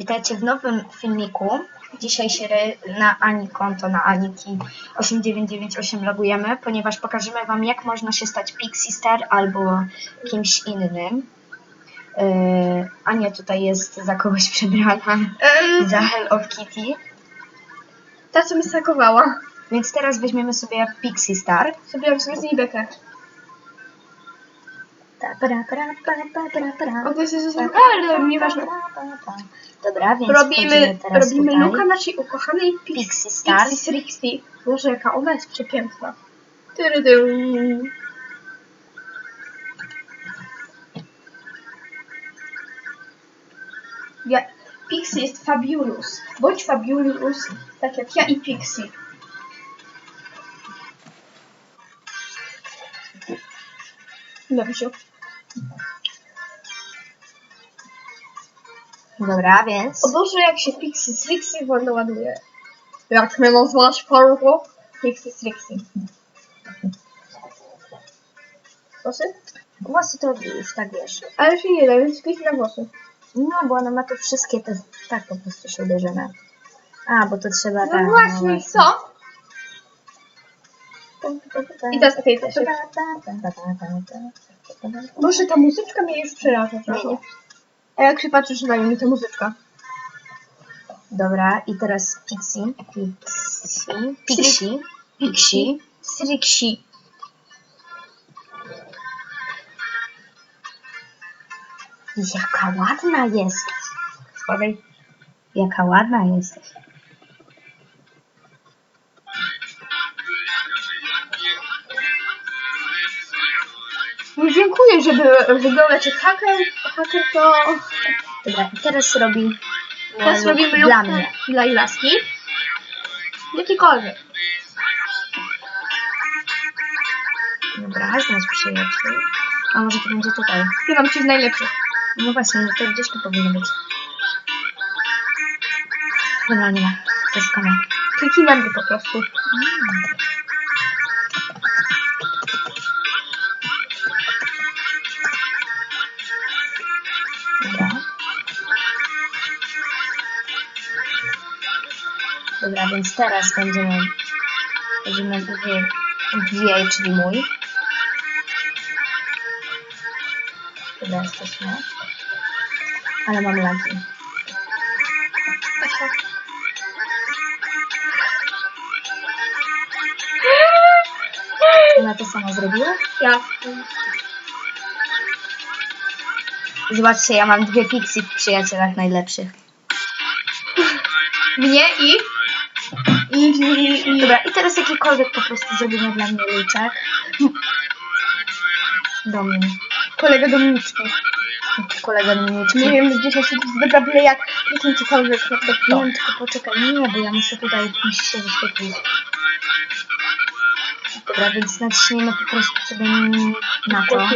Witajcie w nowym filmiku. Dzisiaj się na Ani konto, na Aniki 8998 logujemy, ponieważ pokażemy Wam, jak można się stać Pixie Star albo kimś innym. Yy, Ania tutaj jest za kogoś przebrana, za Hello Kitty. ta co mi stakowała. Więc teraz weźmiemy sobie Pixie Star. Zrobiłam sobie z niej bekę. Ta, zezwolone. pra, Ale pra, nieważne. pra, pra. Dobra, więc Robimy, teraz robimy tutaj. luka naszej ukochanej Pixie, Star. Pixie Rixie. Boże, jaka ona jest przepiękna. Tyrydy. Ja, Pixie jest fabulous. Bądź fabulous, tak jak ja i Pixie. Dobra, więc... O Boże, jak się Pixie z Rixie wolno ładuje. Jak mnie nazwasz, Fargo? Pixie z Rixie. Włosy? Włosy to już tak wiesz. Ale się nie da, więc klik na włosy. No, bo ona ma tu wszystkie te tak po prostu się uderzymy. A, bo to trzeba No tak. właśnie, co? I teraz okej też. Boże, ta muzyczka mnie już przeraża trochę. A jak się patrzysz na mnie, ta muzyczka? Dobra, i teraz Pixie. Pixie. Pixie. Pixie. Srixie. Jaka ładna jest. Spadaj. Jaka ładna jesteś. Żeby wyglądać jak haker. Haker to... Dobra, teraz robi. Teraz look robimy dla mnie. Dla laski. Jakikolwiek. Dobra, znać przyjaciół. A może to będzie tutaj? Mam ci z najlepszych. No właśnie, no to gdzieś tu powinno być. Dobra, nie ma. To jest koniec. Kliknij po prostu. Dobra. Dobra, więc teraz będziemy będziemy dwie, dwie czyli mój. Dobra, jesteśmy. Ale mam lagi. Ona to samo zrobiła? Ja. Zobaczcie, ja mam dwie Pixie w przyjacielach najlepszych. Mnie i... I, i... Dobra, i teraz jakikolwiek po prostu zrobimy dla mnie liczek. Do mnie. Kolega Dominiczki. Kolega Dominiczki. Nie wiem, gdzie się byle jak kliknij cokolwiek. Nie wiem, tylko poczekaj, nie, bo ja muszę tutaj musi się wyświetlić. Dobra, więc naciśniemy po prostu sobie na to.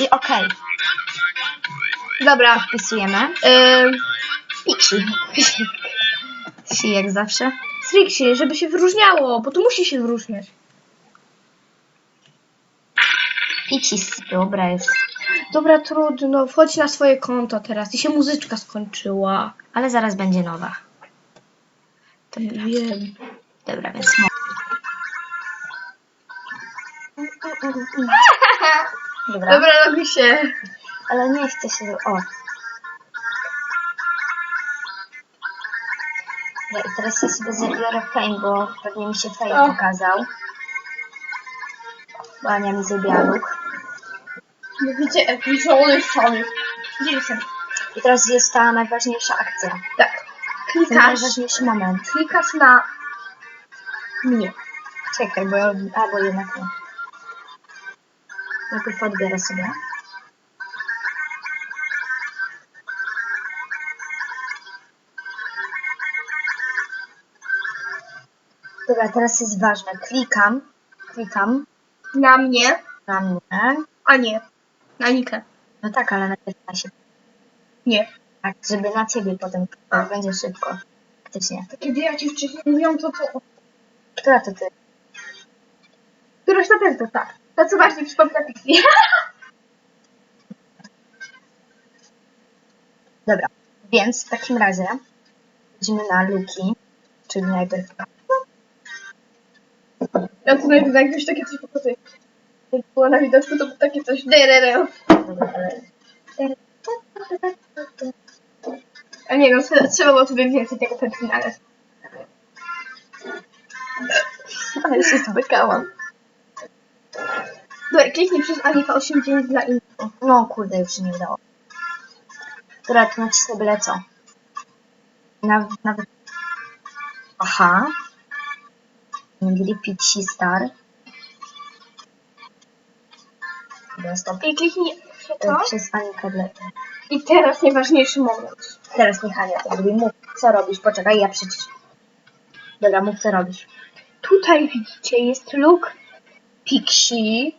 I okej, Dobra. wpisujemy. Yy, Pixie. Si jak zawsze. Strixie, żeby się wyróżniało, bo to musi się wyróżniać. Pixie, dobra jest. Dobra, trudno, wchodź na swoje konto teraz i się muzyczka skończyła. Ale zaraz będzie nowa. Wiem. Dobra, więc mo- Dobra. Dobra, robi się. Ale nie chcę się. O. Ja i teraz ja sobie zabiorę fame, bo pewnie mi się fame pokazał. Bo Ania mi zrobiła luk. Nie on jest cały. Gdzie jestem? I teraz jest ta najważniejsza akcja. Tak. Ten Klikasz, najważniejszy moment. klikasz na mnie. Czekaj, bo ja, albo jednak nie. Najpierw odbiorę sobie. która teraz jest ważna. Klikam, klikam Na mnie, na mnie. a nie. Na Nikę. No tak, ale najpierw na siebie. Nie. Tak, żeby na ciebie potem kliknąć. będzie szybko. Faktycznie. Kiedy ja ci wcześniej mówiłam, to to... Która to ty? Któraś na pewno tak. To co bardziej przypomina Pixie. Dobra, więc w takim razie idziemy na luki, czyli najpierw na ja tu najpierw jak już takie coś pokazuję. Jak było na widoczku, to było takie coś. derere. A nie no, trzeba- było sobie więcej tego przed finale. Ale się zbykałam. Dobra, kliknij przez Alifa 89 dla innych. No kurde, już się nie udało. Dobra, to nacisnę byle co. Nawet, nawet... Aha. Nigdy Pixie Star. Dobra, stop. I kliknij E, to. Przez Anikę. I teraz najważniejszy moment. Teraz niech Ania to robi. Mów, co robisz? Poczekaj, ja przecież... Dobra, mów, co robisz. Tutaj widzicie, jest luk Pixie.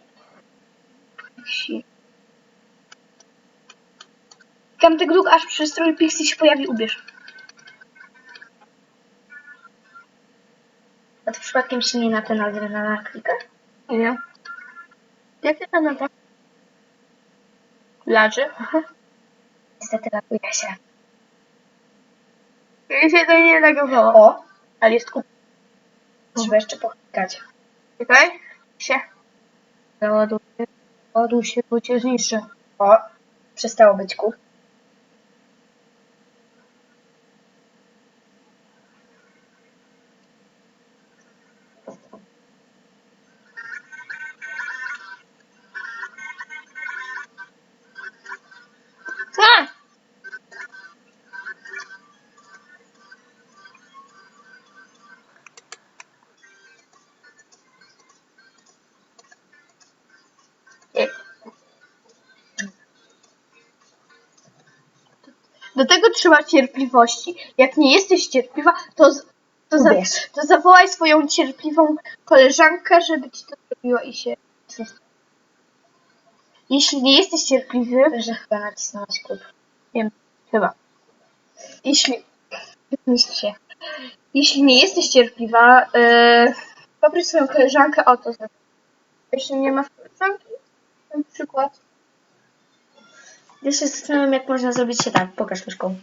Pixie. Tego luk, aż przystrój Pixie się pojawi, ubierz. A to przypadkiem się nie na ten adrenalina klika? Nie. Jak to na to? Laży. Niestety lakuje się. Mi się to nie lagowało. O, Ale jest kup. trzeba jeszcze poklikać. Czekaj. Się. Załaduj się, ładuj się, bo cię zniszczy. O, przestało być kup. Do tego trzeba cierpliwości. Jak nie jesteś cierpliwa, to, z- to, za, to zawołaj swoją cierpliwą koleżankę, żeby ci to zrobiła i się. Jeśli nie jesteś cierpliwy, Że chyba nacisnąłeś kup. Wiem, chyba. Jeśli. Myśl się. Jeśli nie jesteś cierpliwa, yy, poproś swoją koleżankę o to. żeby- Jeśli nie masz koleżanki, na przykład. Ja się zastanawiam, jak można zrobić się tak. Pokaż myszką.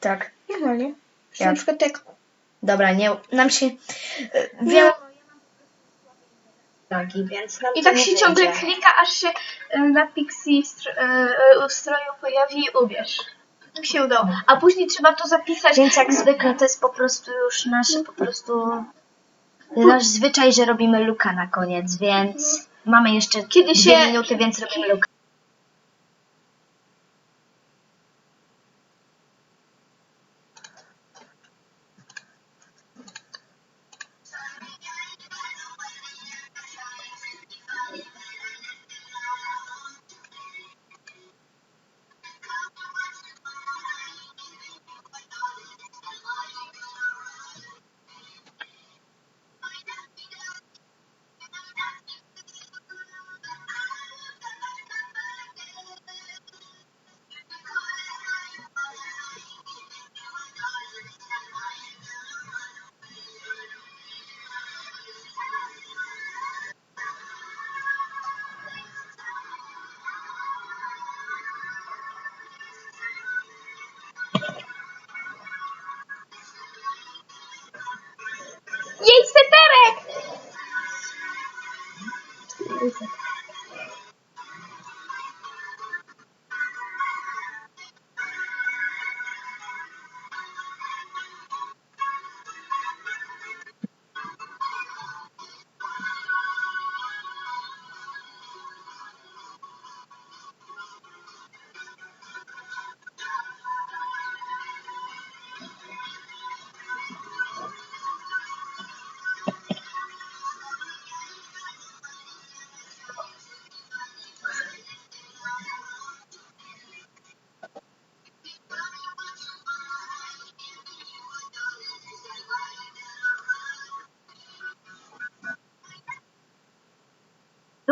Tak. Normalnie. Jak? Na przykład tak. Dobra, nie, nam się... e, Wiem... Nogi, więc nam I to tak nie się ciągle wyjdzie. klika, aż się y, na Pixie str- y, y, stroju pojawi i ubierz. Tak się udało. A później trzeba to zapisać. Więc jak zwykle to jest po prostu już nasz po prostu nasz zwyczaj, że robimy luka na koniec, więc mamy jeszcze Kiedy dwie się- minuty, więc robimy luka.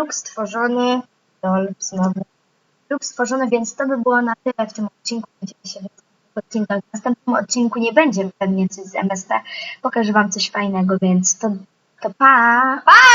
Luk stworzony, lol, znowu. Luk stworzony, więc to by było na tyle w tym odcinku. Widzimy się w. W następnym odcinku nie będzie pewnie coś z MST. Pokażę wam coś fajnego, więc to, to pa! Pa!